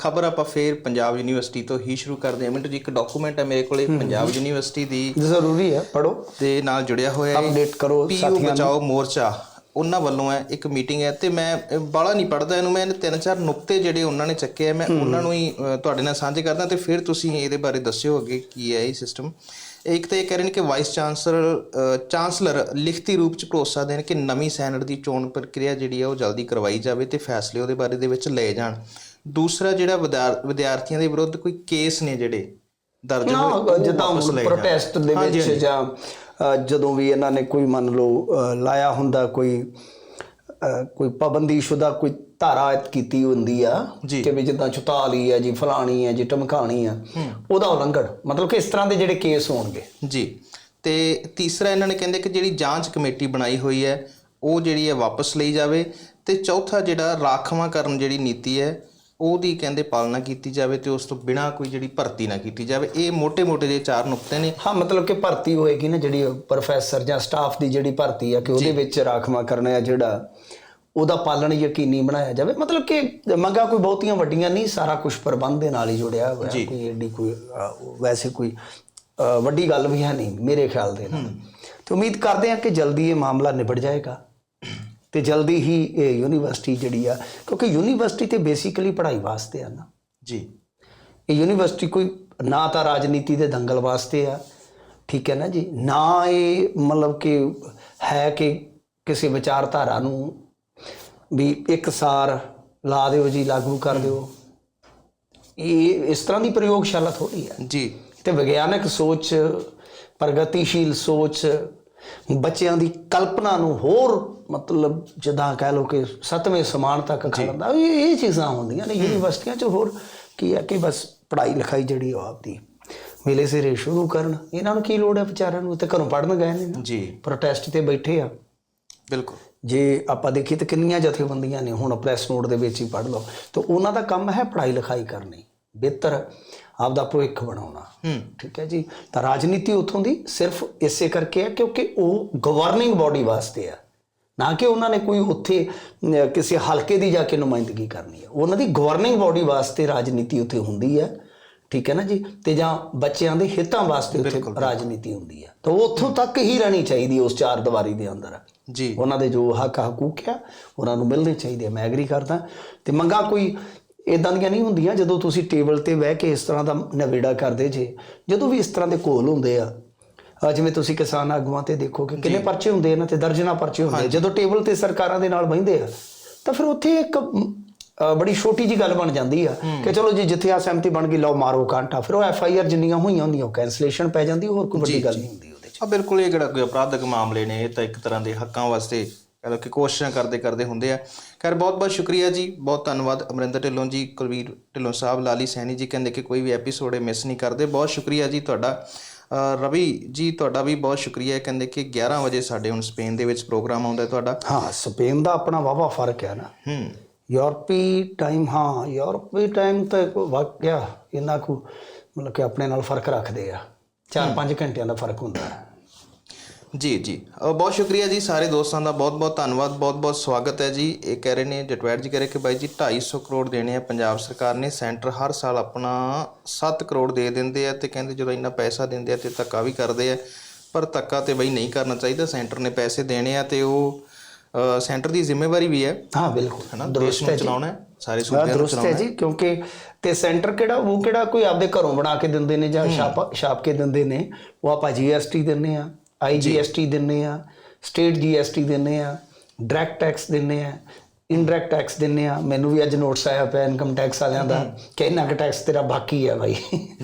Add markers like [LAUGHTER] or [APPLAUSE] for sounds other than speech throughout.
ਖਬਰ ਆਪਾਂ ਫੇਰ ਪੰਜਾਬ ਯੂਨੀਵਰਸਿਟੀ ਤੋਂ ਹੀ ਸ਼ੁਰੂ ਕਰਦੇ ਹਾਂ। ਮਿੰਟੂ ਜੀ ਇੱਕ ਡਾਕੂਮੈਂਟ ਹੈ ਮੇਰੇ ਕੋਲੇ ਪੰਜਾਬ ਯੂਨੀਵਰਸਿਟੀ ਦੀ। ਜ਼ਰੂਰੀ ਹੈ ਪੜੋ ਦੇ ਨਾਲ ਜੁੜਿਆ ਹੋਇਆ ਹੈ। Update ਕਰੋ ਸਾਥੀਆਂ ਨੂੰ। ਬਚਾਓ ਮੋਰਚਾ ਉਹਨਾਂ ਵੱਲੋਂ ਹੈ ਇੱਕ ਮੀਟਿੰਗ ਹੈ। ਤੇ ਮੈਂ ਬਾਲਾ ਨਹੀਂ ਪੜਦਾ ਇਹਨੂੰ ਮੈਂ ਤਿੰਨ ਚਾਰ ਨੁਕਤੇ ਜਿਹੜੇ ਉਹਨਾਂ ਨੇ ਚੱਕੇ ਆ ਮੈਂ ਉਹਨਾਂ ਨੂੰ ਹੀ ਤੁਹਾਡੇ ਨਾਲ ਸਾਂਝੇ ਕਰਦਾ ਤੇ ਫਿਰ ਤੁਸੀਂ ਇਹਦੇ ਬਾਰੇ ਦੱਸਿਓ ਅੱਗੇ ਕੀ ਹੈ ਇਹ ਸਿਸਟਮ ਇੱਕ ਤਾਂ ਇਹ ਕਹਿ ਰਹੇ ਨੇ ਕਿ ਵਾਈਸ ਚਾਂਸਲਰ ਚਾਂਸਲਰ ਲਿਖਤੀ ਰੂਪ ਚ ਭਰੋਸਾ ਦੇਣ ਕਿ ਨਵੀਂ ਸੈਨੇਟ ਦੀ ਚੋਣ ਪ੍ਰਕਿਰਿਆ ਜਿਹੜੀ ਹੈ ਉਹ ਜਲਦੀ ਕਰਵਾਈ ਜਾਵੇ ਤੇ ਫੈਸਲੇ ਉਹਦੇ ਬਾਰੇ ਦੇ ਵਿੱਚ ਲਏ ਜਾਣ। ਦੂਸਰਾ ਜਿਹੜਾ ਵਿਦਿਆਰ- ਵਿਦਿਆਰਥੀਆਂ ਦੇ ਵਿਰੁੱਧ ਕੋਈ ਕੇਸ ਨੇ ਜਿਹੜੇ ਦਰਜ ਹੋਏ, ਜਿੱਦਾਂ। ਪ੍ਰੋਟੈਸਟ ਦੇ ਵਿੱਚ। ਜਾਂ ਜਦੋਂ ਵੀ ਇਹਨਾਂ ਨੇ ਕੋਈ ਮੰਨ ਲਓ ਲਾਇਆ ਹੁੰਦਾ ਕੋਈ ਕੋਈ ਪਾਬੰਦੀਸ਼ੁਦਾ ਕੋਈ ਧਾਰਾ ਕੀਤੀ ਹੁੰਦੀ ਆ। ਕਿ ਵੀ ਜਿੱਦਾਂ ਚੁਤਾਲੀ ਹੈ ਜੀ ਫਲਾਣੀ ਹੈ ਜੀ ਟਮਕਾਣੀ ਆ ਉਹਦਾ ਉਲੰਘਣ ਮਤਲਬ ਕਿ ਇਸ ਤਰ੍ਹਾਂ ਦੇ ਜਿਹੜੇ ਕੇਸ ਹੋਣਗੇ ਜੀ ਤੇ ਤੀਸਰਾ ਇਹਨਾਂ ਨੇ ਕਹਿੰਦੇ ਕਿ ਜਿਹੜੀ ਜਾਂਚ ਕਮੇਟੀ ਬਣਾਈ ਹੋਈ ਹੈ ਉਹ ਜਿਹੜੀ ਹੈ ਵਾਪਸ ਲਈ ਜਾਵੇ ਤੇ ਚੌਥਾ ਜਿਹੜਾ ਰਾਖਵਾਂਕਰਨ ਜਿਹੜੀ ਨੀਤੀ ਹੈ ਉਹਦੀ ਕਹਿੰਦੇ ਪਾਲਣਾ ਕੀਤੀ ਜਾਵੇ ਤੇ ਉਸ ਤੋਂ ਬਿਨਾ ਕੋਈ ਜਿਹੜੀ ਭਰਤੀ ਨਾ ਕੀਤੀ ਜਾਵੇ। ਇਹ ਮੋٹے-ਮੋٹے ਦੇ ਚਾਰ ਨੁਕਤੇ ਨੇ। ਹਾਂ ਮਤਲਬ ਕਿ ਭਰਤੀ ਹੋਏਗੀ ਨਾ ਜਿਹੜੀ ਪ੍ਰੋਫੈਸਰ ਜਾਂ ਸਟਾਫ ਦੀ ਜਿਹੜੀ ਭਰਤੀ ਆ ਕਿ ਉਹਦੇ ਵਿੱਚ ਰਾਖਵਾ ਕਰਨਾ ਹੈ ਜਿਹੜਾ ਉਹਦਾ ਪਾਲਣ ਯਕੀਨੀ ਬਣਾਇਆ ਜਾਵੇ। ਮਤਲਬ ਕਿ ਮੰਗਾ ਕੋਈ ਬਹੁਤੀਆਂ ਵੱਡੀਆਂ ਨਹੀਂ ਸਾਰਾ ਕੁਝ ਪ੍ਰਬੰਧ ਦੇ ਨਾਲ ਹੀ ਜੁੜਿਆ ਹੋਇਆ। ਕੋਈ ਏਡੀ ਕੋਈ ਵੈਸੇ ਕੋਈ ਵੱਡੀ ਗੱਲ ਵੀ ਹੈ ਨਹੀਂ ਮੇਰੇ ਖਿਆਲ ਦੇ ਨਾਲ। ਤੇ ਉਮੀਦ ਕਰਦੇ ਹਾਂ ਕਿ ਜਲਦੀ ਇਹ ਮਾਮਲਾ ਨਿਬੜ ਜਾਏਗਾ। ਤੇ ਜਲਦੀ ਹੀ ਇਹ ਯੂਨੀਵਰਸਿਟੀ ਜਿਹੜੀ ਆ ਕਿਉਂਕਿ ਯੂਨੀਵਰਸਿਟੀ ਤੇ ਬੇਸਿਕਲੀ ਪੜ੍ਹਾਈ ਵਾਸਤੇ ਆ ਨਾ। ਜੀ। ਇਹ ਯੂਨੀਵਰਸਿਟੀ ਕੋਈ ਨਾ ਤਾਂ ਰਾਜਨੀਤੀ ਦੇ ਦੰਗਲ ਵਾਸਤੇ ਆ ਠੀਕ ਹੈ ਨਾ ਜੀ ਨਾ ਇਹ ਮਤਲਬ ਕਿ ਹੈ ਕਿ ਕਿਸੇ ਵਿਚਾਰਧਾਰਾ ਨੂੰ ਵੀ ਇੱਕ ਸਾਰ ਲਾ ਦਿਓ ਜੀ ਲਾਗੂ ਕਰ ਦਿਓ। ਇਹ ਇਸ ਤਰ੍ਹਾਂ ਦੀ ਪ੍ਰਯੋਗਸ਼ਾਲਾ ਥੋੜੀ ਹੈ। ਜੀ। ਤੇ ਵਿਗਿਆਨਕ ਸੋਚ ਪ੍ਰਗਤੀਸ਼ੀਲ ਸੋਚ ਬੱਚਿਆਂ ਦੀ ਕਲਪਨਾ ਨੂੰ ਹੋਰ ਮਤਲਬ ਜਿੱਦਾਂ ਕਹਿ ਲਓ ਕਿ ਸੱਤਵੇਂ ਸਮਾਨ ਤੱਕ ਖੜਦਾ ਇਹ ਇਹ ਚੀਜ਼ਾਂ ਹੁੰਦੀਆਂ ਨੇ ਯੂਨੀਵਰਸਿਟੀਆਂ 'ਚ ਹੋਰ ਕੀ ਹੈ ਕਿ ਬਸ ਪੜ੍ਹਾਈ ਲਿਖਾਈ ਜਿਹੜੀ ਉਹ ਆਪਦੀ ਵੇਲੇ ਸਿਰੇ ਸ਼ੁਰੂ ਕਰਨ। ਇਹਨਾਂ ਨੂੰ ਕੀ ਲੋੜ ਹੈ ਵਿਚਾਰਿਆਂ ਨੂੰ? ਤਾਂ ਘਰੋਂ ਪੜਨ ਗਏ ਨੇ ਜੀ। ਪ੍ਰੋਟੈਸਟ ਤੇ ਬੈਠੇ ਆ। ਬਿਲਕੁਲ। ਜੇ ਆਪਾਂ ਦੇਖੀਏ ਤਾਂ ਕਿੰਨੀਆਂ ਜਥੇਬੰਦੀਆਂ ਨੇ ਹੁਣ ਪ੍ਰੈਸ ਨੋਟ ਦੇ ਵਿੱਚ ਹੀ ਪੜ੍ਹ ਲਓ। ਤਾਂ ਉਹਨਾਂ ਦਾ ਕੰਮ ਹੈ ਪੜ੍ਹਾਈ ਲਿਖਾਈ ਕਰਨੀ। ਬਿਹਤਰ ਆਪਦਾ ਭਵਿੱਖ ਬਣਾਉਣਾ। ਠੀਕ ਹੈ ਜੀ? ਤਾਂ ਰਾਜਨੀਤੀ ਉਥੋਂ ਦੀ ਸਿਰਫ ਇਸੇ ਕਰਕੇ ਹੈ ਕਿਉਂਕਿ ਉਹ ਗਵਰਨਿੰਗ ਬਾਡੀ ਵਾਸਤੇ ਆ ਨਾ ਕਿ ਉਹਨਾਂ ਨੇ ਕੋਈ ਉੱਥੇ ਕਿਸੇ ਹਲਕੇ ਦੀ ਜਾ ਕੇ ਨੁਮਾਇੰਦਗੀ ਕਰਨੀ ਹੈ। ਉਹਨਾਂ ਦੀ ਗਵਰਨਿੰਗ ਬਾਡੀ ਵਾਸਤੇ ਰਾਜਨੀਤੀ ਉੱਥੇ ਹੁੰਦੀ ਹੈ। ਠੀਕ ਹੈ ਨਾ ਜੀ? ਤੇ ਜਾਂ ਬੱਚਿਆਂ ਦੇ ਹਿੱਤਾਂ ਵਾਸਤੇ ਉੱਥੇ ਰਾਜਨੀਤੀ ਹੁੰਦੀ ਹੈ। ਤਾਂ ਉਹ ਉੱਥੋਂ ਤੱਕ ਹੀ ਰਹਿਣੀ ਚਾਹੀਦੀ ਉਸ ਚਾਰ ਦੀਵਾਰੀ ਦੇ ਅੰਦਰ। ਜੀ। ਉਹਨਾਂ ਦੇ ਜੋ ਹੱਕ ਹਕੂਕ ਆ ਉਹਨਾਂ ਨੂੰ ਮਿਲਣੇ ਚਾਹੀਦੇ ਮੈਂ ਐਗਰੀ ਕਰਦਾ। ਤੇ ਮੰਗਾ ਕੋਈ ਇਦਾਂ ਦੀਆਂ ਨਹੀਂ ਹੁੰਦੀਆਂ ਜਦੋਂ ਤੁਸੀਂ ਟੇਬਲ ਤੇ ਬਹਿ ਕੇ ਇਸ ਤਰ੍ਹਾਂ ਦਾ ਨਵੇੜਾ ਕਰਦੇ ਜੇ ਜਦੋਂ ਵੀ ਇਸ ਤਰ੍ਹਾਂ ਦੇ ਕੋਲ ਹੁੰਦੇ ਆ। ਜਿਵੇਂ ਤੁਸੀਂ ਕਿਸਾਨ ਆਗੂਆਂ ਤੇ ਦੇਖੋਗੇ ਕਿੰਨੇ ਪਰਚੇ ਹੁੰਦੇ ਇਹਨਾਂ ਤੇ ਦਰਜਨਾ ਪਰਚੇ ਹੁੰਦੇ ਜਦੋਂ ਟੇਬਲ ਤੇ ਸਰਕਾਰਾਂ ਦੇ ਨਾਲ ਬਹਿੰਦੇ ਆ ਤਾਂ ਫਿਰ ਉੱਥੇ ਇੱਕ ਬੜੀ ਛੋਟੀ ਜੀ ਗੱਲ ਬਣ ਜਾਂਦੀ ਆ ਕਿ ਚਲੋ ਜੀ ਜਿੱਥੇ ਆ ਸਹਿਮਤੀ ਬਣ ਗਈ ਲਓ ਮਾਰੋ ਕਾਂਟਾ। ਫਿਰ ਉਹ ਐਫ ਆਈ ਆਰ ਜਿੰਨੀਆਂ ਹੋਈਆਂ ਹੁੰਦੀਆਂ ਉਹ ਕੈਂਸਲੇਸ਼ਨ ਪੈ ਜਾਂਦੀ ਹੋਰ ਕੋਈ ਵੱਡੀ ਗੱਲ ਨਹੀਂ ਹੁੰਦੀ ਉਹਦੇ 'ਚ। ਆ ਬਿਲਕੁਲ ਇਹ ਕਿਹੜਾ ਕੋਈ ਅਪਰਾਧਿਕ ਮਾਮਲੇ ਨੇ ਇਹ ਤਾਂ ਇੱਕ ਤਰ੍ਹਾਂ ਦੇ ਹੱਕਾਂ ਵਾਸਤੇ ਕਹਿੰਦਾ ਕਿ ਕੋਸ਼ਿਸ਼ਾਂ ਕਰਦੇ ਕਰਦੇ ਹੁੰਦੇ ਆ। ਖੈਰ ਬਹੁਤ ਬਹੁਤ ਸ਼ੁਕਰੀਆ ਜੀ। ਬਹੁਤ ਧੰਨਵਾਦ ਅਮਰਿੰਦਰ ਢਿੱਲੋਂ ਜੀ ਕੁਲਵੀਰ ਢਿੱਲੋਂ ਸਾਹਿਬ ਲਾਲੀ ਸੈਣੀ ਜੀ ਕਹਿੰਦੇ ਕਿ ਕੋਈ ਵੀ ਐਪੀਸੋਡ ਮਿਸ ਨਹੀਂ ਕਰਦੇ। ਬਹੁਤ ਸ਼ੁਕਰੀਆ ਜੀ ਤੁਹਾਡਾ। ਰਵੀ ਜੀ ਤੁਹਾਡਾ ਵੀ ਬਹੁਤ ਸ਼ੁਕਰੀਆ। ਕਹਿੰਦੇ ਕਿ 11 ਵਜੇ ਸਾਡੇ ਹੁਣ ਸਪੇਨ ਦੇ ਵਿੱਚ ਪ੍ਰੋਗਰਾਮ ਆਉਂਦਾ ਹੈ ਤੁਹਾਡਾ। ਹਾਂ ਸਪੇਨ ਦਾ ਆਪਣਾ ਵਾਵਾ ਫ਼ਰਕ ਹੈ ਨਾ। ਹੂੰ। ਯੂਰਪੀ ਟਾਈਮ ਹਾਂ ਯੂਰਪੀ ਟਾਈਮ ਤਾਂ ਵਾਕਿਆ ਇਹਨਾਂ ਕੋ ਮਤਲਬ ਕਿ ਆਪਣੇ ਨਾਲ ਫ਼ਰਕ ਰੱਖਦੇ ਆ। 4-5 ਘੰਟਿਆਂ ਦਾ ਫ਼ਰਕ ਹੁੰਦਾ। ਹੈ ਜੀ ਜੀ। ਅ, ਬਹੁਤ ਸ਼ੁਕਰੀਆ ਜੀ ਸਾਰੇ ਦੋਸਤਾਂ ਦਾ। ਬਹੁਤ ਬਹੁਤ ਧੰਨਵਾਦ ਬਹੁਤ ਬਹੁਤ ਸਵਾਗਤ ਹੈ ਜੀ। ਇਹ ਕਹਿ ਰਹੇ ਨੇ ਜਟਵੈਟ ਜੀ ਕਹਿ ਰਹੇ ਕਿ ਬਾਈ ਜੀ 250 ਕਰੋੜ ਦੇਣੇ ਆ ਪੰਜਾਬ ਸਰਕਾਰ ਨੇ। ਸੈਂਟਰ ਹਰ ਸਾਲ ਆਪਣਾ 7 ਕਰੋੜ ਦੇ ਦਿੰਦੇ ਆ ਤੇ ਕਹਿੰਦੇ ਜਦੋਂ ਇੰਨਾ ਪੈਸਾ ਦਿੰਦੇ ਆ ਤੇ ਧੱਕਾ ਵੀ ਕਰਦੇ ਆ। ਪਰ ਧੱਕਾ ਤੇ ਬਈ ਨਹੀਂ ਕਰਨਾ ਚਾਹੀਦਾ। ਸੈਂਟਰ ਨੇ ਪੈਸੇ ਦੇਣੇ ਆ ਤੇ ਉਹ ਅ, ਸੈਂਟਰ ਦੀ ਜ਼ਿੰਮੇਵਾਰੀ ਵੀ ਹੈ। ਹਾਂ ਬਿਲਕੁਲ। ਹਨਾ ਦੇਸ਼ ਨੂੰ ਚਲਾਉਣਾ ਹੈ ਸਾਰੇ ਹਾਂ ਸੂਬਿਆਂ ਨੂੰ ਦਰੁਸਤ ਹੈ ਜੀ ਕਿਉਂਕਿ ਤੇ ਸੈਂਟਰ ਕਿਹੜਾ ਉਹ ਕਿਹੜਾ ਕੋਈ ਆਪਦੇ ਘਰੋਂ ਬਣਾ ਕੇ ਦਿੰਦੇ ਨੇ ਜਾਂ ਛਾਪ ਛਾਪ ਕੇ ਦਿੰਦੇ ਨੇ ਉਹ ਆਪਾਂ ਜੀਐਸਟੀ ਦਿੰਨੇ ਆ ਆਈਜੀਐਸਟੀ ਦਿੰਨੇ ਆ ਸਟੇਟ ਜੀਐਸਟੀ ਦਿੰਨੇ ਆ ਡਾਇਰੈਕਟ ਟੈਕਸ ਦਿੰਨੇ ਆ ਇਨਡਾਇਰੈਕਟ ਟੈਕਸ ਦਿੰਨੇ ਆ। ਮੈਨੂੰ ਵੀ ਅੱਜ ਨੋਟਿਸ ਆਇਆ ਪਿਆ ਇਨਕਮ ਟੈਕਸ ਵਾਲਿਆਂ ਦਾ ਕਿ ਇੰਨਾ ਕੁ ਟੈਕਸ ਤੇਰਾ ਬਾਕੀ ਹੈ ਬਾਈ।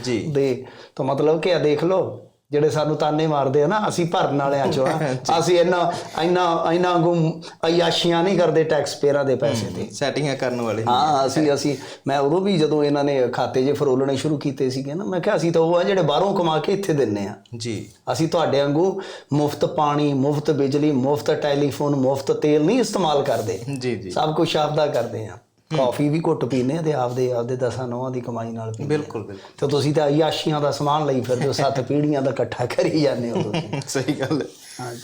ਜੀ। ਦੇ ਤਾਂ ਮਤਲਬ ਕਿ ਆ ਦੇਖ ਲਓ ਜਿਹੜੇ ਸਾਨੂੰ ਤਾਨੇ ਮਾਰਦੇ ਆ ਨਾ ਅਸੀਂ ਭਰਨ ਵਾਲਿਆਂ ਚੋਂ ਆ। [LAUGHS] ਅਸੀਂ ਇੰਨਾ ਇੰਨਾ ਇੰਨਾ ਗੁੰਮ ਅਯਾਸ਼ੀਆਂ ਨਹੀਂ ਕਰਦੇ ਟੈਕਸ ਪੇਅਰਾਂ ਦੇ ਪੈਸੇ ਤੇ। ਸੈਟਿੰਗਾਂ ਕਰਨ ਵਾਲੇ ਹਾਂ ਅਸੀਂ ਅਸੀਂ ਮੈਂ ਉਦੋਂ ਵੀ ਜਦੋਂ ਇਹਨਾਂ ਨੇ ਖਾਤੇ ਜੇ ਫਰੋਲਣੇ ਸ਼ੁਰੂ ਕੀਤੇ ਸੀਗੇ ਨਾ ਮੈਂ ਕਿਹਾ ਅਸੀਂ ਤਾਂ ਉਹ ਆ ਜਿਹੜੇ ਬਾਹਰੋਂ ਕਮਾ ਕੇ ਇੱਥੇ ਦਿੰਨੇ ਆ। ਜੀ। ਅਸੀਂ ਤੁਹਾਡੇ ਵਾਂਗੂ ਮੁਫਤ ਪਾਣੀ ਮੁਫਤ ਬਿਜਲੀ ਮੁਫਤ ਟੈਲੀਫੋਨ ਮੁਫਤ ਤੇਲ ਨਹੀਂ ਇਸਤੇਮਾਲ ਕਰਦੇ। ਜੀ ਜੀ। ਸਭ ਕੁਝ ਆਪਦਾ ਕਰਦੇ ਆ। ਕਾਫੀ ਵੀ ਘੁੱਟ ਪੀਨੇ ਤੇ ਆਪਦੇ ਆਪਦੇ ਦਸਾਂ ਨੌਆਂ ਦੀ ਕਮਾਈ ਨਾਲ ਆ। ਬਿਲਕੁਲ ਬਿਲਕੁਲ। ਤੇ ਤੁਸੀਂ ਤਾਂ ਅਯਾਸ਼ੀਆਂ ਦਾ ਸਮਾਨ ਲਈ ਫਿਰਦੇ ਹੋ ਸੱਤ ਪੀੜ੍ਹੀਆਂ ਦਾ ਇਕੱਠਾ ਕਰੀ ਜਾਂਦੇ ਹੋ ਤੁਸੀਂ। ਸਹੀ ਗੱਲ ਹੈ। ਹਾਂਜੀ।